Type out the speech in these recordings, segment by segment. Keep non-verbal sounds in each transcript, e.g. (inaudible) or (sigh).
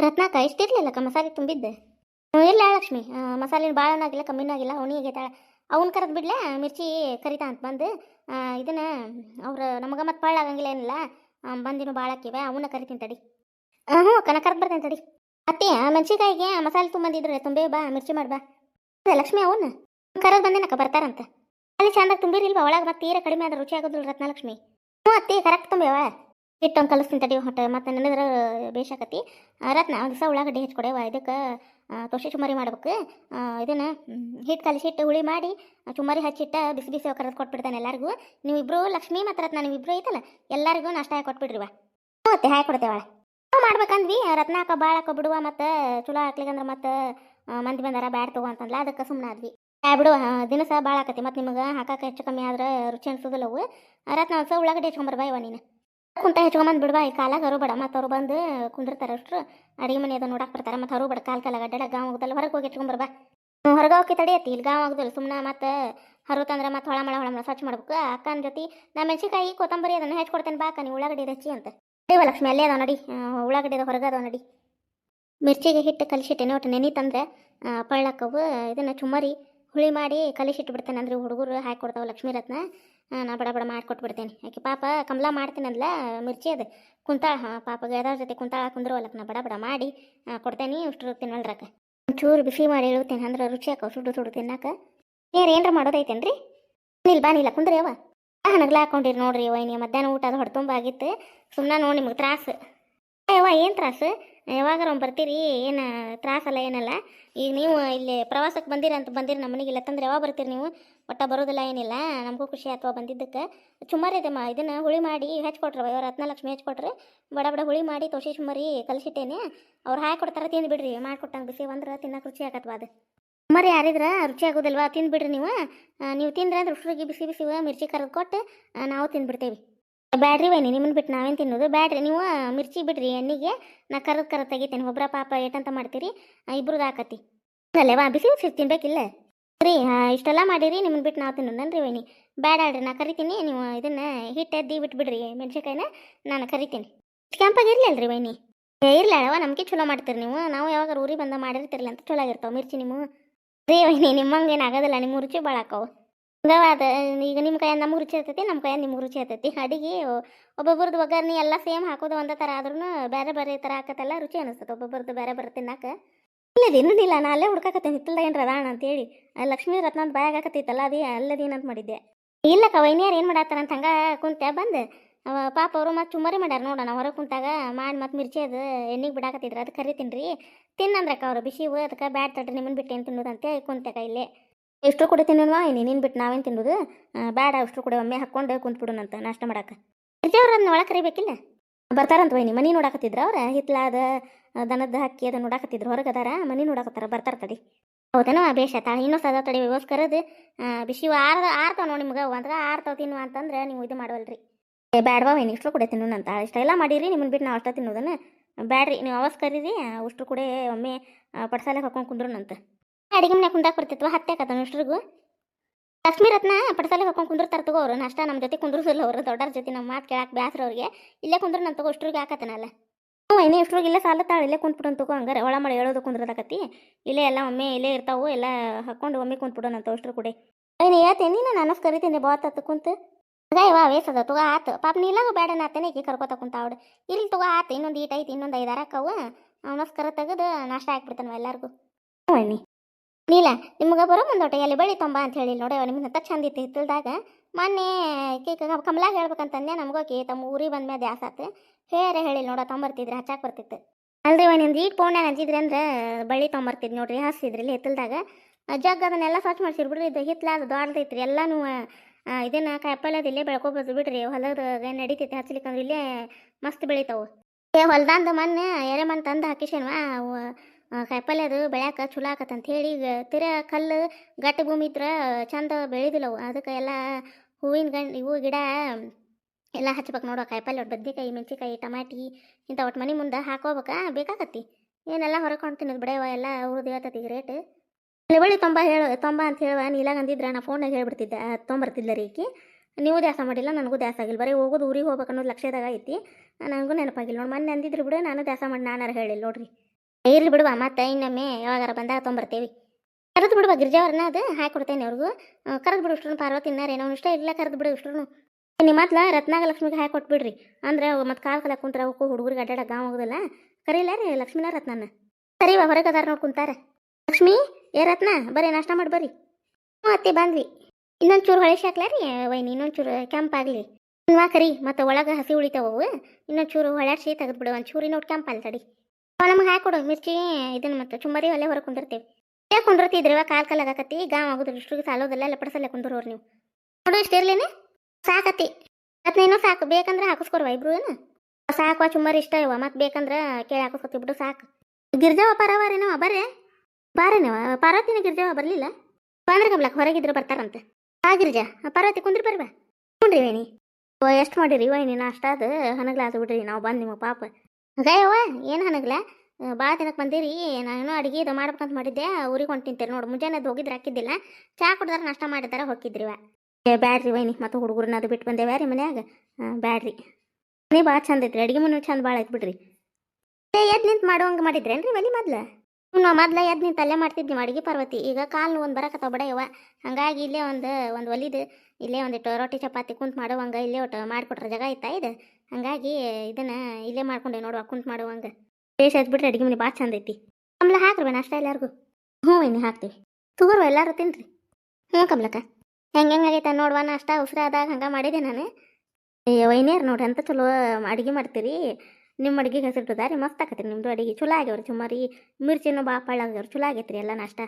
ರತ್ನಾಕ ಇಷ್ಟಿರ್ಲಿಲ್ಲಕ್ಕ ಮಸಾಲೆ ತುಂಬಿದ್ದೆ. ಇಲ್ಲ ಲಕ್ಷ್ಮಿ. ಮಸಾಲೆ ಭಾಳನೂ ಆಗಿಲ್ಲ, ಕಮ್ಮಿನೂ ಆಗಿಲ್ಲ ಅವನಿ ಆಗೈತಾಳ ಅವ್ನು ಕರೆದು ಬಿಡ್ಲೆ ಮಿರ್ಚಿ ಕರಿತಾ ಅಂತ ಬಂದು ಇದನ್ನ ಅವ್ರು ನಮಗೆ ಮತ್ತೆ ಭಾಳ ಆಗಂಗಿಲ್ಲ ಏನಿಲ್ಲ ಬಂದಿನೂ ಭಾಳ ಹಾಕಿವೆ ಅವನ್ನ ಕರಿತೀನಿ ತಡಿ. ಹ್ಞೂ ಕನ ಕರೆದು ಬರ್ತೇನೆ ತಡಿ. ಅತ್ತೆ ಮೆಣಸಿಕಾಯಿಗೆ ಮಸಾಲೆ ತುಂಬಂದಿದ್ರೆ ತುಂಬೇ ಬಾ, ಮಿರ್ಚಿ ಮಾಡಿ ಬಾ. ಲಕ್ಷ್ಮಿ, ಅವನ್ನ? ಕರೆದು ಬಂದೇನಕ್ಕ ಬರ್ತಾರಂತ. ಅಲ್ಲಿ ಚಂದಾಗ ತುಂಬಿರಿಲ್ವಾ ಒಳಗೆ ಮತ್ತೆ ತೀರ ಕಡಿಮೆ ಆದ್ರೆ ರುಚಿ ಆಗೋದಿಲ್ಲ ರತ್ನಲಕ್ಷ್ಮಿ. ಹ್ಞೂ ಅತ್ತಿ ಕರೆಕ್ಟ್ ತುಂಬ್ಯಾವ ಹಿಟ್ಟೊಂದು ಕಲಿಸ್ತೀನಿ ತಡಿ ಹೊಟ್ಟೆ ಮತ್ತೆ ನೆನೆದ್ರೆ ಬೇಷಾಕತಿ ಆ, ರತ್ನ ಒಂದು ದಿವಸ ಉಳ್ಳಾಗಡ್ಡಿ ಹೆಚ್ಕೊಡೆ ಇದಕ್ಕೆ ತೊಷಿ ಚುಮ್ಮರಿ ಮಾಡ್ಬೇಕು. ಇದನ್ನು ಹಿಟ್ಟು ಕಲಿಸಿ ಹಿಟ್ಟು ಹುಳಿ ಮಾಡಿ ಚುಮ್ಮರಿ ಹಚ್ಚಿಟ್ಟ ಬಿಸಿ ಬಿಸಿ ಕರೆದು ಕೊಟ್ಬಿಡ್ತಾನೆ ಎಲ್ಲರಿಗೂ. ನೀವಿಬ್ರು ಲಕ್ಷ್ಮಿ ಮತ್ತು ರತ್ನ ನೀವಿಬ್ರು ಐತಲ್ಲ ಎಲ್ಲರಿಗೂ ನಾಷ್ಟ ಹಾಕಿ ಕೊಟ್ಬಿಡ್ರಿವ ಮತ್ತೆ ಹಾಕಿ ಕೊಡ್ತೇವಳ ನಾವು ಮಾಡ್ಬೇಕಂದ್ವಿ ರತ್ನಾಕ ಭಾಳ ಹಾಕೋ ಬಿಡುವ ಮತ್ತು ಚಲೋ ಹಾಕ್ಲಿಕ್ಕಂದ್ರೆ ಮತ್ತೆ ಮಂದಿ ಬಂದಾರ ಬ್ಯಾಡ್ ತಗೋ ಅಂತಂದ್ಲ ಅದಕ್ಕೆ ಸುಮ್ಮನೆ ಆದ್ವಿ. ಆ ಬಿಡು ದಿನಸ ಭಾಳ ಆಕತಿ ಮತ್ತು ನಿಮಗೆ ಹಾಕಾಕ ಹೆಚ್ಚು ಕಮ್ಮಿ ಆದ್ರೆ ರುಚಿ ಅನ್ಸೋದಿಲ್ಲವು ರತ್ನ ಒಂದು ಸಹ ಉಳ್ಳಾಗಡ್ಡಿ ಹೆಚ್ಕೊಂಬರ್ಬಾ ಇವ ನೀನು. ಕುಂತ ಹೆಚ್ಕೊಂಬಂದು ಬಿಡ್ಬಾ, ಈ ಕಾಲಾಗ ಅವರು ಬಿಡ. ಮತ್ತು ಅವ್ರು ಬಂದು ಕುಂದಿರ್ತಾರೆ ಅಷ್ಟ್ರು. ಅಡಿಗೆ ಮನೆ ಅದ ನೋಡಕ್ಕೆ ಬರ್ತಾರೆ. ಮತ್ತು ಅವರು ಕಾಲ ಕಾಲ್ ಕಾಲಾಗ ಅಡ್ಡಾಡ ಗಾಂವ್ ಹೋಗುದಲ್ಲ, ಹೊರಗೆ ಹೋಗಿ ಇಟ್ಕೊಂಬರ್ಬಾ ಹೊರಗೆ ಹೋಗಿ ತಡಿಯತ್ತಿ, ಇಲ್ಲಿ ಗಾಂವ್ ಆಗುದಿಲ್ಲ ಸುಮ್ಮನೆ ಮತ್ತೆ ಹರುತಂದ್ರೆ ಮತ್ತೆ ಹೊಳಮಳ ಹೊಳಮಳ ಸ್ವಚ್ಛ ಮಾಡ್ಬೇಕು. ಅಕ್ಕನ ಜೊತೆ ನಾ ಮೆಣಸಿಕಾಯಿ ಕೊತ್ತಂಬರಿ ಅದನ್ನು ಹೆಚ್ಕೊಡ್ತೇನೆ ಬಾ ಅಕ್ಕ ನೀವು ಉಳ್ಳಾಗಡ್ಡಿ ಹೆಚ್ಚಿ ಅಂತ. ದೇವ ಲಕ್ಷ್ಮಿ, ಅಲ್ಲೇ ಅದಾವ ನೋಡಿ. ಉಳ್ಳಾಗಡ್ಡಿ ಅದ ಹೊರಗೆ ಅದಾವ ನೋಡಿ. ಮಿರ್ಚಿಗೆ ಹಿಟ್ಟು ಕಲಿಸಿಟ್ಟೆ ಒಟ್ಟು ನೆನಿತಂದ್ರೆ ಪಳ್ಳಕ್ಕವು ಇದನ್ನು ಚುಮ್ಮರಿ ಹುಳಿ ಮಾಡಿ ಕಲಿಸಿಟ್ಟು ಬಿಡ್ತೇನೆ ಅಂದ್ರೆ ಹುಡುಗರು ಹಾಕಿ ಕೊಡ್ತಾವೆ ಲಕ್ಷ್ಮೀ ರತ್ನ. ನಾ ಬಡ ಬಡ ಮಾಡಿಕೊಟ್ಬಿಡ್ತೇನೆ ಯಾಕೆ ಪಾಪ ಕಮಲ ಮಾಡ್ತೀನಲ್ಲ, ಮಿರ್ಚಿ ಅದು. ಕುಂತಾಳ, ಹಾಂ ಪಾಪ ಗೆಳದವ್ರ ಜೊತೆ ಕುಂತಾಳ ಕುಂದ್ರವಲ್ಲಕ್ಕ ನಾ ಬಡ ಬಡ ಮಾಡಿ ಕೊಡ್ತೇನೆ ಇಷ್ಟು ತಿನ್ನಲ್ರಕ್ಕ ಒಂಚೂರು ಬಿಸಿ ಮಾಡಿ ಇಳುತ್ತೇನೆ ಅಂದ್ರೆ ರುಚಿ ಹಾಕೋ ಸುಡು ಸುಡು ತಿನ್ನಾಕ. ಏರ್ ಏನ್ರ ಮಾಡೋದೈತೇನ್ರಿ? ನಿಲ್ ಬಾ, ನಿಲ್ಲ, ಕುಂದ್ರಿ ಅವ ಹಣಗ್ಲ ಹಾಕೊಂಡಿರಿ ನೋಡ್ರಿ ವೈನಿ ಮಧ್ಯಾಹ್ನ ಊಟ ಅದು ಹೊಡ್ತುಂಬ ಆಗಿತ್ತು ಸುಮ್ಮನೆ ನೋಡಿ ನಿಮಗೆ ತ್ರಾಸು. ಅಯ್ಯವ್ವ ಏನು ತ್ರಾಸು? ಯಾವಾಗಾರ ಒಮ್ಮೆ ಬರ್ತೀರಿ? ಏನು ತ್ರಾಸಲ್ಲ ಏನಲ್ಲ. ಈಗ ನೀವು ಇಲ್ಲಿ ಪ್ರವಾಸಕ್ಕೆ ಬಂದಿರ ಅಂತ ಬಂದಿರಿ ನಮ್ಮ ಮನೆಗೆ ಇಲ್ಲ ತಂದ್ರೆ ಯಾವಾಗ ಬರ್ತೀರಿ ನೀವು? ಒಟ್ಟ ಬರೋದಿಲ್ಲ, ಏನಿಲ್ಲ. ನಮಗೂ ಖುಷಿ ಆಯ್ತು ಬಂದಿದ್ದಕ್ಕೆ. ಇದೆ ಮಾ ಇದನ್ನು ಹುಳಿ ಮಾಡಿ ಹಚ್ಕೊಟ್ರು ಅವ್ರು ರತ್ನಲಕ್ಷ್ಮಿ ಹಚ್ಕೊಟ್ರು. ಬಡ ಬಡ ಹುಳಿ ಮಾಡಿ ತೋಷಿ ಚುಮ್ಮರಿ ಕಲಿಸಿಟ್ಟೇನೆ. ಅವ್ರು ಹಾಕಿ ಕೊಡ್ತಾರೆ, ತಿಂದು ಬಿಡ್ರಿ. ಮಾಡ್ಕೊಟ್ಟಂಗೆ ಬಿಸಿ ಅಂದ್ರೆ ತಿನ್ನಕ್ಕೆ ರುಚಿ ಆಗತ್ವ ಅದು. ಮರಿ ಯಾರಿದ್ರ ರುಚಿ ಆಗೋದಿಲ್ವಾ? ತಿಂದುಬಿಡ್ರಿ ನೀವು. ನೀವು ತಿಂದ್ರೆ ಅಂದ್ರೆ ಉಷ್ಟ್ರಿಗೆ ಬಿಸಿ ಬಿಸಿ ಮಿರ್ಚಿ ಕರೆದು ಕೊಟ್ಟು ನಾವು ತಿಂದ್ಬಿಡ್ತೇವೆ. ಬ್ಯಾಡ್ರಿ ಬನ್ನಿ ನಿಮ್ಮನ್ನ ಬಿಟ್ಟು ನಾವೇನು ತಿನ್ನೋದು? ಬ್ಯಾಡ್ರಿ, ನೀವು ಮಿರ್ಚಿ ಬಿಡ್ರಿ, ಎಣ್ಣೆಗೆ. ನಾ ಕರದ್ ಕರ ತೆಗಿತೇನೆ ಒಬ್ಬರ ಪಾಪ ಏಟಂತ ಮಾಡ್ತೀರಿ ಇಬ್ರದ್ದು ಹಾಕತಿ. ಅಲ್ಲೇ ವಾ ಬಿಸಿ ಬಿಸಿ ತಿನ್ಬೇಕಿಲ್ಲ? ರೀ ಇಷ್ಟೆಲ್ಲ ಮಾಡಿರಿ ನಿಮ್ಮನ್ನ ಬಿಟ್ಟು ನಾವು ತಿನ್ನೋಣನ್ರಿ ವೈನಿ ಬ್ಯಾಡ್ರಿ ನಾ ಕರಿತೀನಿ, ನೀವು ಇದನ್ನ ಹಿಟ್ಟು ಎದ್ದಿ ಬಿಟ್ಬಿಡ್ರಿ, ಮೆಣಸಿನ್ಕಾಯಿನ ನಾನು ಕರಿತೀನಿ. ಕೆಂಪಾಗಿ ರೀ ಏ ಇರ್ಲಾಳವ ನಮ್ಗೆ ಚಲೋ ಮಾಡ್ತೀರಿ ನೀವು. ನಾವು ಯಾವಾಗ ಊರಿಗೆ ಬಂದ ಮಾಡಿರ್ತಿರಲ್ಲ ಅಂತ ಚಲೋ ಆಗಿರ್ತಾವೆ ಮಿರ್ಚಿ ನಿಮ್ಮ ರೀ ವೈನಿ ನಿಮ್ಮಂಗೆ ಏನು ಆಗೋದಿಲ್ಲ ನಿಮ್ಮ ರುಚಿ ಭಾಳ ಹಂಗವಾದ ಈಗ ನಿಮ್ಮ ಕೈಯ ನಮ್ಗೆ ರುಚಿ ಇರ್ತೈತಿ ನಮ್ಮ ಕೈಯ ನಿಮ್ಗೆ ರುಚಿ ಇರ್ತೈತಿ. ಅಡಿಗೆ ಒಬ್ಬೊಬ್ರದ್ದು ಒಗ್ಗರಣೆ ಎಲ್ಲ ಸೇಮ್ ಹಾಕೋದು ಒಂದೇ ಥರ ಆದ್ರೂ ಬೇರೆ ಬೇರೆ ಥರ ಹಾಕತ್ತಲ್ಲ ರುಚಿ ಅನಿಸ್ತದೆ ಒಬ್ಬೊಬ್ರದ್ದು ಬೇರೆ ಬೇರೆ ತಿನ್ನಾಕ. ಇಲ್ಲದೇನಿಲ್ಲ ನಾ ಅಲ್ಲೇ ಹುಡ್ಕಾಕತ್ತೆ ಹಿತ್ತಲ್ದ ಏನು ರದಾಣ ಅಂತೇಳಿ ಲಕ್ಷ್ಮೀ ರತ್ನ ಅಂತ ಬಾಯಾಗ ಹಾಕತ್ತೈತಲ್ಲ, ಅದೇ ಅಲ್ಲದೇನಂತ ಮಾಡಿದ್ದೆ. ಇಲ್ಲಕ್ಕ, ವೈನಿಯರ್ ಏನು ಮಾಡತ್ತಾರ ಅಂತ ಹಂಗೆ ಕುಂತೆ ಬಂದು. ಪಾಪ ಅವರು ಮತ್ತು ಚುಮ್ಮರಿ ಮಾಡ್ಯಾರ ನೋಡೋಣ ಹೊರಗೆ ಕುಂತಾಗ, ಮಾಡಿ ಮತ್ತೆ ಮಿರ್ಚಿ ಅದು ಎಣ್ಣೆಗೆ ಬಿಡಾಕತ್ತಿದ್ರು, ಅದು ಕರಿತೀನಿ ರೀ ತಿನ್ನಂದ್ರಕ್ಕ ಅವ್ರು ಬಿಸಿ ಅದಕ್ಕೆ ಬ್ಯಾಡ್ ತಡ್ರಿ ನಿಮ್ಮನ್ನು ಬಿಟ್ಟು ಏನು ತಿನ್ನೋದಂತೆ ಕುಂತಕ ಇಲ್ಲೇ. ಎಷ್ಟು ಕೂಡ ತಿನ್ನಲ್ವಾ ನೀನು ಬಿಟ್ಟು ನಾವೇನು ತಿನ್ನೋದು? ಬೇಡ ಅಷ್ಟು ಕೂಡ ಒಮ್ಮೆ ಹಾಕ್ಕೊಂಡು ಕುಂತ್ಬಿಡೋಣಂತ ನಾಷ್ಟ ಮಾಡಕ್ಕೆ ಇರ್ತೇವ್ರ ಅದನ್ನ ಒಳಗೆ ಕರಿಬೇಕಿಲ್ಲ? ಬರ್ತಾರಂತ ವೈನಿ, ಮನೆ ನೋಡಾಕತ್ತಿದ್ರ ಅವ್ರ? ಹಿತ್ಲಾದ ದನದ ಹಕ್ಕಿ ಅದನ್ನ ನೋಡಾಕತ್ತಿದ್ರು ಹೊರಗೆ ಅದಾರ? ಮನೆ ನೋಡಾಕತ್ತಾರ, ಬರ್ತಾರ ತಡಿ. ಹೌದೇನೋ, ಬೇಷ ತಾಳ ಇನ್ನೂ ಸದಾ ತಡಿ ವ್ಯವಸ್ಕರದು ಬಿಸಿ ಆರ್ದ, ಆರ್ತಾವ ನೋಡಿ ನಿಮ್ಗೆ ಅಂದ್ರೆ ಆರ್ತಾವ ತಿನ್ನುವ ಅಂತಂದ್ರೆ ನೀವು ಇದು ಮಾಡವಲ್ರಿ. ಏ, ಬ್ಯಾಡವಾ ವೈನಿ ಇಷ್ಟು ಕೂಡ ತಿನ್ನೋಣಂತ ಇಷ್ಟೆಲ್ಲ ಮಾಡಿರಿ ನಿಮ್ಮನ್ನ ಬಿಟ್ಟು ನಾವು ಅಷ್ಟ ತಿನ್ನೋದನ್ನ. ಬ್ಯಾಡ್ರಿ, ನೀವು ಅವಸ್ ಕರೀರಿ ಅಷ್ಟು ಕೂಡ ಒಮ್ಮೆ ಪಡ್ಸಾಲೆ ಹಾಕೊಂಡು ಕುಂದ್ರೋಣಂತ ಅಡಿಗೆ ಮನೆ ಕುಂದಾಕ್ ಬರ್ತಿತ್ವ ಹತ್ತೆ ಹಾಕತ್ತ ಇಷ್ಟ್ರಿಗೂ. ಲಕ್ಷ್ಮೀ ರತ್ನ ಪಡ್ಸಾಲೆ ತಗೋ ಅವ್ರು, ನಾಷ್ಟ ನಮ್ಮ ಜೊತೆ ಕುಂದ್ರಸಿಲ್ಲ ಅವರು ದೊಡ್ಡರ ಜೊತೆ ನಮ್ಮ ಮಾತು ಕೇಳಕ್ಕೆ ಬ್ಯಾಸ್ರ ಅವ್ರಿಗೆ. ಇಲ್ಲೇ ಕುಂದ್ರ ನಾನು ತಗೋ ಇಷ್ಟ್ರಿಗೆ ಹಾಕತ್ತನಲ್ಲ ಹ್ಞೂ, ಇನ್ನೇ ಇಷ್ಟ್ರಿಗೆ ಇಲ್ಲೇ ಸಾಲತ್ತಾಳ ಇಲ್ಲೇ ಕುಂತ್ಬಿಡೋಣ ತಗೋ, ಹಂಗಾರೆ ಒಳ ಮಳೆ ಹೇಳೋದು ಕುಂದ್ರದಾಕತಿ. ಇಲ್ಲೇ ಎಲ್ಲ ಒಮ್ಮೆ ಇಲ್ಲೇ ಇರ್ತಾವು, ಎಲ್ಲ ಹಾಕೊಂಡು ಒಮ್ಮೆ ಕುಂತ್ಬಿಡೋಣಂತ ಅಷ್ಟ್ರು ಕೂಡ. ಏನು ಹೇಳ್ತೇನೆ ನಾನು ಅನಸ್ ಕರಿತೀನಿ ಬಾತ್ ಕುಂತು. ಇವ ವೇಸದ ತಗೋ, ಆತು. ಪಾಪ ನೀಲಾಗ ಬೇಡ ನಾತೇನೆ ಈಕಿ ಕರ್ಕೋತ ಕುಂತಾವಡು ಇಲ್ಲಿ ತಗೋ, ಆತು, ಇನ್ನೊಂದು ಈಟ್ ಐತಿ, ಇನ್ನೊಂದು ಐದಾರ ಅಕ್ಕವು ಅವನಸ್ಕರ ತೆಗೆದು ನಾಷ್ಟ ಹಾಕ್ಬಿಡ್ತಾನವ ಎಲ್ಲರಿಗೂ. ಹ್ಞೂ ನೀಲ, ನಿಮ್ಗೆ ಬರೋ ಮುಂದೊಟ್ಟ ಎಲ್ಲಿ ಬಳಿ ತೊಂಬ ಅಂತ ಹೇಳಿ ನೋಡಿ ನಿಮ್ಗೆ ಅಂತ ಚಂದ ಇತ್ತು ಹಿತ್ತಲ್ದಾಗ. ಮೊನ್ನೆ ಕೇಕ್ ಕಮಲಾಗ ಹೇಳ್ಬೇಕಂತಂದೆ ನಮಗೋಕೆ ತಮ್ಮ ಊರಿಗೆ ಬಂದ ಮೇಲೆ ದ್ಯಾಸ ಆತು. ಹೇರೆ ಹೇಳಿ ನೋಡ ತೊಂಬರ್ತಿದ್ರಿ ಹಚ್ಚಾಕ್ ಬರ್ತಿತ್ತು. ಅಲ್ರಿ ನಿಮ್ದು ಈಗ ಪೋಣ್ಯಾಗ ಹಂಚಿದ್ರಿ ಅಂದ್ರೆ ಬಳ್ಳಿ ತೊಂಬರ್ತಿದ್ ನೋಡ್ರಿ ಹಸಿದ್ರಿ ಇಲ್ಲಿ ಹಿತ್ತಲ್ದಾಗ. ಜಗ್ ಅದನ್ನೆಲ್ಲ ಸ್ವಚ್ಛ ಮಾಡ್ಸಿರ್ ಬಿಡ್ರಿ ಇದು ಹಿತ್ಲ ಅದು ದೊಡ್ಡದೈತ್ರಿ ಎಲ್ಲಾನು ಇದನ್ನ ಕಾಯಿಪಲ್ಯದ ಇಲ್ಲೇ ಬೆಳ್ಕೊಬೋದು ಬಿಡ್ರಿ ಹೊಲದಾಗ ನಡೀತೈತಿ ಹಚ್ಲಿಕ್ಕಂದ್ರೆ ಇಲ್ಲೇ ಮಸ್ತ್ ಬೆಳಿತಾವು. ಏ, ಹೊಲ್ದಂದು ಮೊನ್ನೆ ಎರೆ ಮಣ್ಣು ತಂದು ಹಾಕಿಸೇನ್ವಾ ಕಾಯಿಪಲ್ಲೆ ಅದು ಬೆಳ್ಯಾಕ ಚಲೋ ಆಕತ್ತಂತ ಹೇಳಿ ತಿರ ಕಲ್ಲು ಗಟ್ಟಿ ಭೂಮಿ ಇದ್ರ ಚಂದ ಬೆಳೆದಿಲ್ಲವು. ಅದಕ್ಕೆ ಎಲ್ಲ ಹೂವಿನ ಗಂಡ ಇವು ಗಿಡ ಎಲ್ಲ ಹಚ್ಬೇಕು ನೋಡುವ ಕಾಯಿಪಲ್ಲೆ ಒಟ್ಟು ಬದ್ನೆಕಾಯಿ, ಮೆಣಸಿಕಾಯಿ, ಟಮಾಟಿ ಇಂಥ ಒಟ್ಟು ಮನೆ ಮುಂದೆ ಹಾಕೋಬೇಕಾ ಬೇಕಾಗತ್ತಿ ಏನೆಲ್ಲ ಹೊರಕೊಂಡು ತಿನ್ನೋದು ಬಡವ ಎಲ್ಲ ಅವ್ರದ್ದು ಹೇಳ್ತತಿ ರೇಟ್. ಬಳಿ ತೊಂಬ ಹೇಳ, ತೊಂಬ ಅಂತ ಹೇಳುವ ನೀಲಾಗ ಅಂದಿದ್ರೆ ನಾ ಫೋನಾಗ ಹೇಳ್ಬಿಡ್ತಿದ್ದೆ ರೀ ಈಕಿ. ನೀವು ದ್ಯಾಸ ಮಾಡಿಲ್ಲ, ನನಗೂ ದ್ಯಾಸ ಆಗಿಲ್ಲ, ಬರೀ ಹೋಗೋದು ಊರಿಗೆ ಹೋಗ್ಬೇಕು ಅನ್ನೋದು ಲಕ್ಷ್ಯದಾಗ ಐತಿ. ನನಗೂ ನೆನಪಾಗಿಲ್ಲ ನೋಡಿ, ಮೊನ್ನೆ ಅಂದಿದ್ರು ಬಿಡು, ನಾನು ದ್ಯಾಸ ಮಾಡಿ, ನಾನಾರು ಹೇಳಿಲ್ಲ ನೋಡ್ರಿ. ಇರ್ಲಿ ಬಿಡುವ, ಮತ್ತೆ ಇನ್ನೊಮ್ಮೆ ಯಾವಾಗಾರ ಬಂದಾಗ ತೊಂಬರ್ತೇವಿ ಕರೆದು ಬಿಡುವ ಗಿರ್ಜಾವ್ರನ್ನ ಅದು ಹಾಕಿ ಕೊಡ್ತೇನೆ ಅವ್ರಿಗೂ. ಕರೆದು ಬಿಡು ಇಷ್ಟು ಪಾರ್ವತಿ ಇನ್ನಾರೆ ನಾವು ಇಷ್ಟ ಇಲ್ಲ ಕರೆದು ಬಿಡು ಇಷ್ಟು ನಿಮ್ಮ ಮಾತ್ಲ ರತ್ನಾಗ ಲಕ್ಷ್ಮಿಗೆ ಹಾಕಿ ಕೊಟ್ಬಿಡ್ರಿ. ಅಂದ್ರೆ ಮತ್ತೆ ಕಾಲು ಕಲ ಕುಂತ್ರ ಅವಕ್ಕೂ ಹುಡುಗರಿಗೆ ಅಡ್ಡಾಡ ಗಾಂವ್ ಹೋಗೋದಿಲ್ಲ. ಕರೀಲ ರೀ ಲಕ್ಷ್ಮಿನ ರತ್ನನ? ಸರಿವ ಹೊರಗೆ ಅದಾರ ನೋಡಿ ಲಕ್ಷ್ಮಿ, ಏ ರತ್ನ, ಬರೀ ನಾಷ್ಟ ಮಾಡಿ ಬರ್ರಿ. ಹ್ಞೂ ಅತ್ತೆ, ಬಂದ್ವಿ. ಇನ್ನೊಂದು ಚೂರು ಹೊಳೆ ಹಾಕ್ಲಾ ರೀ, ವೈನ್ ಇನ್ನೊಂದು ಚೂರು ಕೆಂಪಾಗಲಿ ಕರಿ, ಮತ್ತೆ ಒಳಗೆ ಹಸಿ ಉಳಿತಾವವು ಇನ್ನೊಂದು ಚೂರು ಹೊಳ್ಯಾಡ್ಸಿ ತೆಗೆದು ಬಿಡು ಒಂದು ಚೂರಿ ನೋಡಿ ಕೆಂಪಲ್ಲ ತಡಿ. ನಮಗೆ ಹಾಕೊಡು ಮಿರ್ಚಿ ಇದನ್ನ ಮತ್ತೆ ಚುಂಬರಿ ಅಲ್ಲೇ ಹೊರ ಕುಂದಿರ್ತೀವಿ. ಯಾಕೆ ಕುಂದಿರ್ತಿದ್ರಿವ ಕಾಲ್ ಕಾಲ್ ಆಗಕತ್ತಿ ಗಾಮ್ ಆಗೋದ್ರ ಇಷ್ಟಿಗೆ ಸಾಲೋದಲ್ಲ, ಲಪಡಿಸಲ್ಲೇ ಕುಂದಿರೋರು ನೀವು. ನೋಡು ಇಷ್ಟಿರ್ಲೇನೆ ಸಾಕತ್ತಿ. ಮತ್ತೆ ನೀನು ಸಾಕು, ಬೇಕಂದ್ರೆ ಹಾಕಿಸ್ಕೊರ್ವ ಇಬ್ರು ಏನು. ಸಾಕು ಚುಂಬರಿ ಇಷ್ಟ ಇವ, ಮತ್ತೆ ಬೇಕಂದ್ರೆ ಕೇಳಿ ಹಾಕಿಸ್ಕೊತಿ ಸಾಕು. ಗಿರ್ಜಾವ ಪರವಾರೇನವ ಬರ್ರೆ. ಬಾರೇನವ ಪಾರ್ವತಿನ ಗಿರ್ಜಾವ ಬರಲಿಲ್ಲ? ಬಂದ್ರೆ ಕಬ್ಲಕ್ ಹೊರಗಿದ್ರೆ ಬರ್ತಾರಂತೆ. ಆ ಗಿರ್ಜಾ ಪಾರ್ವತಿ ಕುಂದ್ರಿ ಬರ್ವಾ ಕುಂಡ್ರಿ ವೇಣಿ ಎಷ್ಟು ಮಾಡಿರಿ ವೈನಿ, ನಾಷ್ಟ ಅದು ಹನಗ್ಲಾಸ್ ಬಿಡ್ರಿ, ನಾವು ಬಂದು ನಿಮ್ಮ ಪಾಪ. ಗಯವ್ವ ಏನು ಹನಗ್ಲ ಭಾಳ ದಿನಕ್ಕೆ ಬಂದಿರಿ, ನಾನು ಅಡುಗೆ ಇದು ಮಾಡ್ಬೇಕಂತ ಮಾಡಿದ್ದೆ, ಊರಿಗೆ ತಿಂತೆ ನೋಡು, ಮುಂಜಾನೆ ಅದು ಹೋಗಿದ್ರೆ ಹಾಕಿದ್ದಿಲ್ಲ, ಚಾ ಕುಡ್ದಾರ ನಾಷ್ಟ ಮಾಡಿದಾರ ಹೋಗಿದ್ರಿವ ಬ್ಯಾಡ್ರಿ ವೈನಿ, ಮತ್ತು ಹುಡುಗರನ್ನ ಅದು ಬಿಟ್ಟು ಬಂದೇವ ರೀ ಮನ್ಯಾಗ? ಬ್ಯಾಡ್ರಿ. ಮನೆ ಭಾಳ ಚಂದ ಐತ್ರಿ, ಅಡುಗೆ ಮನೆ ಚಂದ ಭಾಳ ಐತೆ ಬಿಡ್ರಿ. ಎದ್ದು ನಿಂತು ಮಾಡುವಂಗೆ ಮಾಡಿದ್ರೇನ್ರಿ ಮನೆ ಮೊದ್ಲು? ನಾವು ಮೊದ್ಲು ಎದ್ದು ನಿಂತು ಅಲ್ಲೇ ಮಾಡ್ತಿದ್ವಿ, ಅಡುಗೆ ಪಾರ್ವತಿ. ಈಗ ಕಾಲು ಒಂದು ಬರಕತ್ತಾವ ಬಡ ಹಂಗಾಗಿ ಇಲ್ಲೇ ಒಂದು ಒಂದು ಒಲಿದು, ಇಲ್ಲೇ ಒಂದಿಟ್ಟು ರೊಟ್ಟಿ, ಚಪಾತಿ ಕುಂತು ಮಾಡುವಂಗೆ ಇಲ್ಲೇ ಒಟ್ಟು ಮಾಡಿಕೊಟ್ರೆ ಜಾಗ ಐತಾ ಇದು? ಹಂಗಾಗಿ ಇದನ್ನ ಇಲ್ಲೇ ಮಾಡ್ಕೊಂಡೆ ನೋಡುವ, ಕುಂತು ಮಾಡುವಂಗ ಟೇಸ್ಟ್ ಆಯ್ತು ಬಿಟ್ರೆ ಅಡಿಗೆ ಮನೆ ಭಾಳ ಚಂದ ಐತಿ. ಕಮಲ ಹಾಕ್ರಿ ನಾಷ್ಟ ಎಲ್ಲರಿಗೂ. ಹ್ಞೂ ಇನ್ನು ಹಾಕ್ತೀವಿ. ತಗೋರ್ವ ಎಲ್ಲರೂ ತಿನ್ರಿ. ಹ್ಞೂ ಕಮಲಕ್ಕ. ಹೆಂಗೆ ಹೆಂಗೆ ಆಗೈತೆ ನೋಡುವ, ನಾಷ್ಟ ಉಸಿರಾದಾಗ ಹಂಗೆ ಮಾಡಿದೆ ನಾನು. ವೈನೇರ್ ನೋಡ್ರಿ ಅಂತ ಚಲೋ ಅಡುಗೆ ಮಾಡ್ತೀರಿ. ನಿಮ್ಮ ಅಡುಗೆ ಹೆಸರಿಟ್ಟದ ರೀ, ಮಸ್ತ್ ಆಕತ್ರಿ ನಿಮ್ಮದು ಅಡುಗೆ. ಚಲೋ ಆಗ್ಯಾವ್ರಿ ಚುಮ್ಮರಿ. ಮಿರ್ಚಿನೂ ಭಾಳ ಪಳ್ಳಾಗ್ಯಾವ್ರಿ ಚಲೋ ಆಗೈತ್ರಿ ಎಲ್ಲ ನಾಷ್ಟ.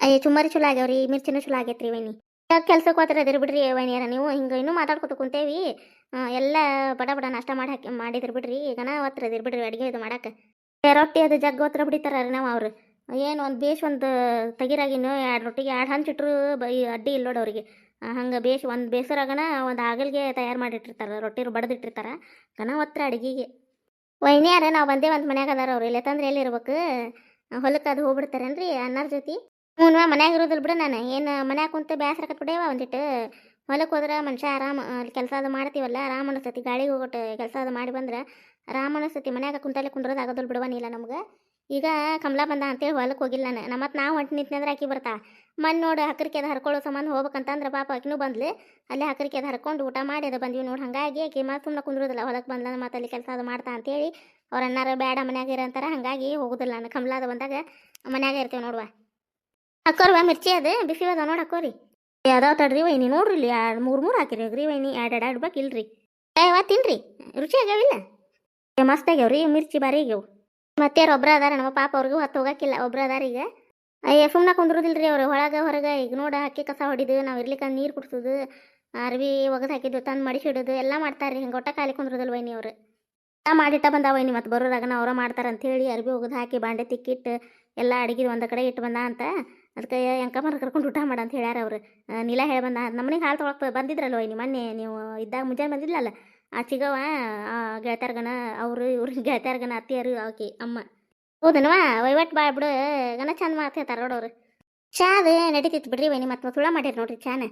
ಅಯ್ಯ ಚುಮ್ಮರಿ ಚಲೋ ಆಗ್ಯಾವ್ರಿ, ಮಿರ್ಚಿನೂ ಚಲೋ ಆಗೈತ್ರಿ ವೈನಿ. ಕೆಲ್ಸಕ್ಕೆ ಹೋದ್ರೆ ಅದಿರಿ ಬಿಡ್ರಿ ವೈನಿಯರ, ನೀವು ಹಿಂಗೆ ಇನ್ನೂ ಮಾತಾಡ್ಕೊತ ಕುಂತೇವಿ. ಎಲ್ಲ ಬಡ ಬಡ ನಾಷ್ಟ ಮಾಡಿ ಹಾಕಿ ಮಾಡಿದ್ರಿ ಬಿಡ್ರಿ ಈಗ ನಾ ಒತ್ತರ ಅದಿರಿ ಬಿಡ್ರಿ ಅಡುಗೆ ಇದು ಮಾಡಕ್ಕೆ ರೊಟ್ಟಿ ಅದು ಜಗ್ ಒತ್ತರ ಬಿಡಿತಾರ ರೀ ನಾವು ಅವ್ರು. ಏನು ಒಂದು ಬೇಷ್ ಒಂದು ತಗಿರಾಗಿನೂ ಎರಡು ರೊಟ್ಟಿಗೆ ಎರಡು ಹಂಚಿಟ್ರು ಅಡ್ಡಿ ಇಲ್ಲ ನೋಡಿ ಅವ್ರಿಗೆ ಹಂಗೆ ಬೇಷ್ ಒಂದು ಬೇಸರಾಗನ ಒಂದು ಆಗಲ್ಗೆ ತಯಾರು ಮಾಡಿಟ್ಟಿರ್ತಾರೆ, ರೊಟ್ಟಿರು ಬಡ್ದಿಟ್ಟಿರ್ತಾರೆ. ಗನ ಒತ್ತರ ಅಡುಗೆಗೆ. ವೈನ್ಯಾರ, ನಾವು ಬಂದೇ ಒಂದು ಮನ್ಯಾಗ ಅದಾರ ಅವ್ರು. ಇಲ್ಲ ತಂದ್ರೆ ಎಲ್ಲಿರ್ಬೇಕು ಹೊಲಕ್ಕೆ ಅದು ಹೋಗ್ಬಿಡ್ತಾರೇನ್ರಿ ಅನ್ನಾರ ಜೊತೆ? ಹ್ಞೂ ಮನ್ಯಾಗ ಇರೋದಿಲ್ಲ ಬಿಡು ನಾನು. ಏನು ಮನ್ಯಾಗ ಕುಂತ ಬೇಸರ ಕಟ್ಬಿಡೇವ ಒಂದಿಟ್ಟು. ಹೊಲಕ್ಕೆ ಹೋದ್ರೆ ಮನುಷ್ಯ ಆರಾಮ ಕೆಲಸ ಅದು ಮಾಡ್ತೀವಲ್ಲ, ಆರಾಮ ಅನಿಸ್ತತಿ. ಗಾಳಿಗೆ ಹೋಗೋಟ್ಟು ಕೆಲಸ ಅದು ಮಾಡಿ ಬಂದ್ರೆ ಆರಾಮ ಅನಿಸ್ತತಿ. ಮನ್ಯಾಗ ಕುಂತಲ್ಲೇ ಕುಂದ್ರೋದು ಆಗೋದಿಲ್ಲ ಬಿಡುವನಿಲ್ಲ ನಮ್ಗೆ. ಈಗ ಕಮಲ ಬಂದ ಅಂತೇಳಿ ಹೊಲಕ್ಕೆ ಹೋಗಿಲ್ಲ ನಾನು. ನಮ್ಮ ಮತ್ತೆ ನಾವು ಹೊಂಟು ನಿಂತ್ನಂದ್ರೆ ಆಕಿ ಬರ್ತಾ. ಮನ್ ನೋಡು ಹಕ್ರಿಕೆ ಅದು ಹರ್ಕೊಳ್ಳೋ ಸಂಬಂಧ ಹೋಗ್ಬೇಕಂತಂದ್ರೆ ಪಾಪ ಆಕಿನೂ ಬಂದ್ಲಿ. ಅಲ್ಲೇ ಹಕ್ರಿಕೆ ಅದು ಹರ್ಕೊಂಡು ಊಟ ಮಾಡಿ ಅದು ಬಂದ್ವಿ ನೋಡಿ. ಹಂಗಾಗಿ ಆಕಿ ಮತ್ತೆ ಸುಮ್ಮನೆ ಕುಂದ್ರೋದಿಲ್ಲ. ಹೊಲಕ್ಕೆ ಬಂದ್ಲ ಮತ್ತೆ ಅಲ್ಲಿ ಕೆಲಸ ಅದು ಮಾಡ್ತಾ ಅಂತೇಳಿ. ಅವ್ರು ಅನ್ನಾರು ಬೇಡ ಮನ್ಯಾಗ ಅಂತಾರೆ. ಹಂಗಾಗಿ ಹೋಗೋದಿಲ್ಲ ನಾನು. ಕಮಲಾದ ಬಂದಾಗ ಮನ್ಯಾಗ ಇರ್ತೇವೆ ನೋಡುವ. ಹಾಕೋರ್ವ ಮಿರ್ಚಿ ಅದೇ, ಬಿಸಿ ಅದ ನೋಡಿ ಹಾಕೋರಿ ಯಾವ್ದಾವ ತಡ್ರಿ ವೈನಿ, ನೋಡ್ರಿ ಇಲ್ಲಿ ಎರಡು, ಮೂರು ಮೂರು ಹಾಕಿರಿ ಗ್ರಿ ವೈನಿ, ಎರಡು ಎರಡು ಇಡ್ಬೇಕು ಇಲ್ರಿ. ಯಾವ ತಿನ್ರಿ, ರುಚಿ ಆಗ್ಯಾವಿಲ್ಲ? ಮಸ್ತ್ ರೀ ಮಿರ್ಚಿ ಬಾರಿ ಆಗ್ಯಾವ. ಮತ್ತೆ ಒಬ್ರ ಅದಾರ, ನಮ್ಮ ಪಾಪ ಅವ್ರಿಗೂ ಹೊತ್ತು ಹೋಗಕ್ಕಿಲ್ಲ ಒಬ್ರ ಅದಾರ ಈಗ. ಅಯ್ಯ ಸುಮ್ಮನೆ ರೀ ಅವ್ರು, ಒಳಗೆ, ಹೊರಗೆ, ಈಗ ನೋಡ ಹಾಕಿ ಕಸ ಹೊಡಿದು, ನಾವು ಇರ್ಲಿಕ್ಕೆ ನೀರು ಕುಡಿಸೋದು, ಅರ್ವಿ ಒಗದು ಹಾಕಿದ್ದು, ತಂದು ಮಡಿಸಿಡೋದು ಎಲ್ಲ ಮಾಡ್ತಾರ್ರಿ, ಹಿಂಗೆ ಒಟ್ಟ ಖಾಲಿ ಕುಂದ್ರದಲ್ಲ ವೈನಿ ಅವರು. ಎಲ್ಲ ಮಾಡಿಟ್ಟ ಬಂದ ವೈನಿ ಮತ್ತೆ ಬರೋರಾಗನ ಅವ್ರ ಮಾಡ್ತಾರ ಅಂತ ಹೇಳಿ ಅರ್ಬಿ ಒಗದು ಹಾಕಿ, ಬಾಂಡೆ ತಿಕ್ಕಿಟ್ಟು, ಎಲ್ಲ ಅಡುಗೆ ಒಂದು ಕಡೆ ಇಟ್ಟು ಬಂದ ಅಂತ ಅದಕ್ಕೆ ಎಂಕಮ್ಮರ ಕರ್ಕೊಂಡು ಊಟ ಮಾಡ ಅಂತ ಹೇಳ್ಯಾರ ಅವ್ರು. ನೀಲ ಹೇಳಿ ಬಂದ ನಮ್ಮನೆಗೆ ಹಾಲು ತೊಗೊಳಕ್ಕೆ ಬಂದಿದ್ರಲ್ಲ ವೈನಿ ಮೊನ್ನೆ ನೀವು ಇದ್ದಾಗ ಮುಂಜಾನೆ ಬಂದಿಲ್ಲಲ್ಲ ಆ ಚಿಗವ ಗೆಳತ್ಯಾರ್ಗನ, ಅವರು ಇವ್ರ (laughs) ಗೆಳತ್ಯಾರ್ಗನ ಅತ್ತಿಯರು, ಆಕೆ, ಅಮ್ಮ. ಹೌದನವಾ ವೈವಟ್ ಬಾ ಬಿಡು ಗಣ ಚಂದ ಮಾತು ಹೇಳ್ತಾರ ನೋಡೋರು ಚಾ ಅದು ನಡೀತಿತ್ತು ಬಿಡ್ರಿ ವೈನಿ, ಮತ್ತೆ ಸುಳ್ಳ ಮಾಡಿರಿ ನೋಡ್ರಿ ಚಾನ.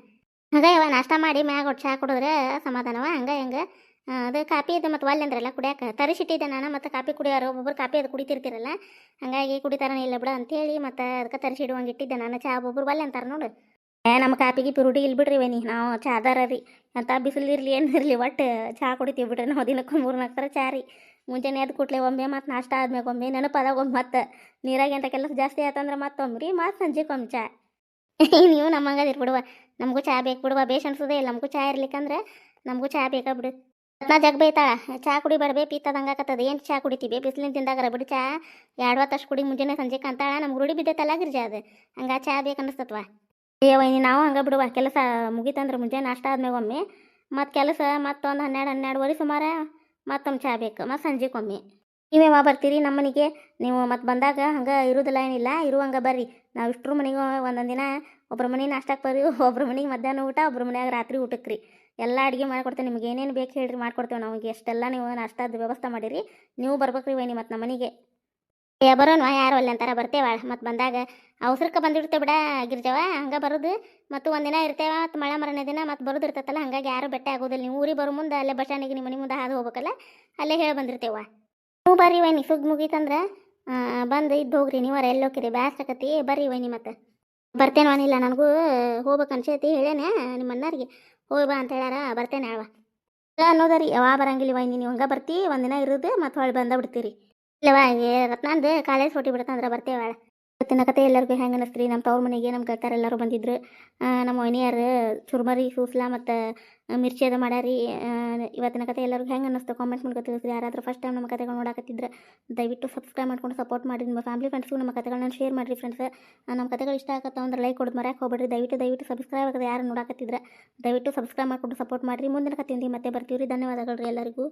ಹಂಗ ಇವ ನಾಷ್ಟ ಮಾಡಿ ಮ್ಯಾಗ ಒಟ್ಟು ಚಾ ಕುಡಿದ್ರೆ ಸಮಾಧಾನವ ಹಂಗ ಹೆಂಗ? ಅದು ಕಾಪಿ ಇದೆ ಮತ್ತು ಒಲ್ಲೆ ಅಂದ್ರಲ್ಲ ಕುಡಿಯಾಕ. ತರಿಸಿಟ್ಟಿದ್ದೆ ನಾನು ಮತ್ತು ಕಾಪಿ ಕುಡಿಯೋರು. ಒಬ್ಬೊಬ್ರು ಕಾಪಿ ಅದು ಕುಡಿತಿರ್ತಿರಲ್ಲ. ಹಂಗಾಗಿ ಕುಡಿತಾರನ ಇಲ್ಲ ಬಿಡ ಅಂತೇಳಿ ಮತ್ತು ಅದಕ್ಕೆ ತರಿಸಿಡುವಂಗೆ ಇಟ್ಟಿದ್ದೆ ನಾನು. ಚಾ ಒಬ್ಬೊಬ್ರು ಒಲ್ಲೆ ಅಂತಾರೆ ನೋಡು. ಏ, ನಮ್ಮ ಕಾಪಿಗೆ ಪಿರುಡಿ ಇಲ್ಲಿ ಬಿಡ್ರಿ ವೈನಿ. ನಾವು ಚಾದಾರ ರೀ. ಅಂತ ಬಿಸಿಲಿರಲಿ ಇರಲಿ ಏನು ಇರಲಿ ಒಟ್ಟು ಚಹಾ ಕುಡಿತೀವಿ ಬಿಡ್ರಿ ನಾವು ದಿನಕ್ಕೆ ಮೂರು ನಾಲ್ಕು ಥರ ಚಾ ರೀ. ಮುಂಜಾನೆ ಎದ್ದು ಕೂಟ್ಲೆ ಒಮ್ಮೆ ಮತ್ತು ನಾಷ್ಟ ಆದ್ಮೇಲೆ ಒಮ್ಮೆ ನೆನಪದಾಗ ಒಮ್ಮೆ ಮತ್ತು ನೀರಾಗಿ ಅಂತ ಕೆಲಸ ಜಾಸ್ತಿ ಆತಂದ್ರೆ ಮತ್ತೊಮ್ಮೆ ರೀ ಮತ್ತು ಸಂಜೆಗೆ ಒಮ್ಮೆ ಚಾ. ನೀವು ನಮ್ಮಂಗದಿರ್ ಬಿಡುವ ನಮಗೂ ಚಹಾ ಬೇಕು ಬಿಡುವ. ಬೇಷ್ ಅನ್ಸೋದೇ ಇಲ್ಲ. ನಮಗೂ ಚಹಾ ಇರ್ಲಿಕ್ಕಂದ್ರೆ ನಮಗೂ ಚಹಾ ಬೇಕಾ ಬಿಡು. ನಾ ಜಗ್ ಬೈತಾಳ, ಚಾ ಕುಡಿಬೇಡಬೇ ಪೀತದಂಗಾಕತ್ತದ ಏನು ಚಾ ಕುಡಿತೀವಿ ಬಿಸಿಲಿನ ತಿಂದಾಗರ ಬಿಡಿ ಚಾ, ಎರಡು ಹೊತ್ತಷ್ಟು ಕುಡಿ, ಮುಂಜಾನೆ ಸಂಜೆ ಕಂತಾಳ ನಮ್ಗೆ ರೂಢಿ ಬಿದ್ದೈತಲ್ಲ ಗಿರ್ಜ ಅದು, ಹಂಗ ಚಾ ಬೇಕನ್ನಿಸ್ತತ್ವ ವೈನಿ, ನಾವು ಹಂಗೆ ಬಿಡುವ, ಕೆಲಸ ಮುಗಿತಂದ್ರೆ ಮುಂಜಾನೆ ನಾಷ್ಟ ಆದ್ಮೇಲೆ ಒಮ್ಮೆ, ಮತ್ತು ಕೆಲಸ ಮತ್ತೊಂದು ಹನ್ನೆರಡು, ಹನ್ನೆರಡುವರೆ ಸುಮಾರ ಮತ್ತೊಮ್ಮೆ ಚಾ ಬೇಕು, ಮತ್ತು ಸಂಜೆಗೊಮ್ಮೆ ಮಾ ಬರ್ತೀರಿ ನಮ್ಮ ಮನೆಗೆ? ನೀವು ಮತ್ತೆ ಬಂದಾಗ ಹಂಗೆ ಇರೋದಿಲ್ಲ ಏನಿಲ್ಲ ಇರುವಂಗೆ ಬರ್ರಿ, ನಾವು ಇಷ್ಟರ ಮನೆಗೆ ಒಂದೊಂದು ದಿನ, ಒಬ್ರ ಮನೆ ನಾಷ್ಟಕ್ಕೆ ಬರ್ರಿ (laughs) ಒಬ್ಬರ ಮನೆಗೆ ಮಧ್ಯಾಹ್ನ ಊಟ ಒಬ್ಬರ ಮನೆಯಾಗ ರಾತ್ರಿ ಊಟಕ್ಕೆ ರೀ. ಎಲ್ಲ ಅಡುಗೆ ಮಾಡ್ಕೊಡ್ತೇವೆ, ನಿಮ್ಗೆ ಏನೇನು ಬೇಕು ಹೇಳಿರಿ ಮಾಡ್ಕೊಡ್ತೇವೆ ನಮಗೆ ಎಷ್ಟೆಲ್ಲ ನೀವು ಅಷ್ಟಾದ ವ್ಯವಸ್ಥೆ ಮಾಡಿರಿ, ನೀವು ಬರ್ಬೇಕ್ರಿ ವೈನಿ ಮತ್ತು ನಮ್ಮ ಮನೆಗೆ ಏ ಬರೋಣ ಯಾರು ಅಲ್ಲಿ ಅಂತಾರ, ಬರ್ತೇವ. ಮತ್ತು ಬಂದಾಗ ಅವಸರಕ್ಕೆ ಬಂದಿರ್ತೇವೆ ಬಿಡ ಗಿರ್ಜವ, ಹಂಗೆ ಬರೋದು. ಮತ್ತು ಒಂದಿನ ಇರ್ತೇವೆ, ಮತ್ತು ಮಳೆ ಮರನೇ ದಿನ, ಮತ್ತು ಬರೋದು ಇರ್ತೈತಲ್ಲ, ಹಂಗಾಗಿ ಯಾರು ಬೆಟ್ಟ ಆಗೋದಿಲ್ಲ. ನೀವು ಊರಿಗೆ ಬರೋ ಮುಂದೆ ಅಲ್ಲೇ ಬಸ್ ನಿಮ್ಮ ಮನೆ ಮುಂದೆ ಹಾದು ಹೋಗ್ಬೇಕಲ್ಲ, ಅಲ್ಲೇ ಹೇಳಿ ಬಂದಿರ್ತೇವ ನೀವು ಬರ್ರಿ ವೈನಿ ಸುಗ್ ಮುಗೀತಂದ್ರೆ ಬಂದು ಇದ್ದು ಹೋಗ್ರಿ ನೀವರ ಎಲ್ಲಿ ಹೋಗ್ರಿ ಬ್ಯಾಸ್ ಆಕತಿ ಬರ್ರಿ ವೈನಿ ಮತ್ತೆ. ಬರ್ತೇನೆ ಅನಿಲ್ಲ ನನಗೂ ಹೋಗ್ಬೇಕು ಅನ್ಸೈತಿ ಹೇಳೇನೆ ನಿಮ್ಮ ಅಣ್ಣಾರಿಗೆ. ಹೋಗಿ ಬಾ ಅಂತ ಹೇಳ್ಯಾರ ಬರ್ತೇನೆ ಅವ ಅನ್ನೋದ ರೀ, ಯಾವಾಗ ಬರಂಗಿಲ್ಲ ವೈ ನೀವು ಹಂಗೆ ಬರ್ತಿ, ಒಂದಿನ ಇರೋದು ಮತ್ತೆ ಹೊಳ್ಳಿ ಬಂದ ಬಿಡ್ತೀರಿ. ಇಲ್ಲವಾ ರತ್ನಂದು ಕಾಲೇಜ್ ಹೊಟ್ಟಿ ಬಿಡ್ತಂದ್ರೆ ಬರ್ತೇವೆ ಇವತ್ತಿನ ಕತೆ ಎಲ್ಲರಿಗೂ ಹೆಂಗೆ ಅನ್ನಿಸ್ತ್ರಿ ನಮ್ಮ ತವ್ರ ಮನೆಗೆ ನಮ್ಮ ಕೈತಾರ ಎಲ್ಲರೂ ಬಂದಿದ್ರು. ನಮ್ಮ ವೈನಿಯರು ಚುರ್ಮರಿ, ಸೂಸ್ಲಾ ಮತ್ತು ಮಿರ್ಚಿ ಅದು ಮಾಡ್ಯಾರಿ. ಇವತ್ತಿನ ಕತೆ ಎಲ್ಲರಿಗೂ ಹೆಂಗೆ ಅನ್ನಿಸ್ತು ಕಾಮೆಂಟ್ ಮೂಲಕ ತಿಳಿಸ್ರಿ. ಯಾರಾದರೂ ಫಸ್ಟ್ ಟೈಮ್ ನಮ್ಮ ಕತೆಗಳು ನೋಡಕತ್ತಿದ್ರೆ ದಯವಿಟ್ಟು ಸಬ್ಸ್ಕ್ರೈಬ್ ಮಾಡ್ಕೊಂಡು ಸಪೋರ್ಟ್ ಮಾಡಿ ನಿಮ್ಮ ಫ್ಯಾಮಿಲಿ ಫ್ರೆಂಡ್ಸ್ಗೂ ನಮ್ಮ ಕತೆಗಳನ್ನ ಶೇರ್ ಮಾಡಿರಿ ಫ್ರೆಂಡ್ಸ್ ನಮ್ಮ ಕತೆಗಳು ಇಷ್ಟ ಆಗತ್ತ ಅಂದ್ರೆ ಲೈಕ್ ಕೊಡೋದು ಮರ್ಯಾಕೆ ಹೋಗ್ಬೇಡ್ರಿ. ದಯವಿಟ್ಟು ದಯವಿಟ್ಟು ಸಬ್ಸ್ಕ್ರೈಬ್ ಆಗದೆ ಯಾರು ನೋಡಕತ್ತಿದ್ರೆ ದಯವಿಟ್ಟು ಸಬ್ಸ್ಕ್ರೈಬ್ ಮಾಡ್ಕೊಂಡು ಸಪೋರ್ಟ್ ಮಾಡಿರಿ. ಮುಂದಿನ ಕತೆಯಿಂದ ಮತ್ತೆ ಬರ್ತೀವಿ ರೀ ಧನ್ಯವಾದಗಳು ರೀ ಎಲ್ಲರಿಗೂ.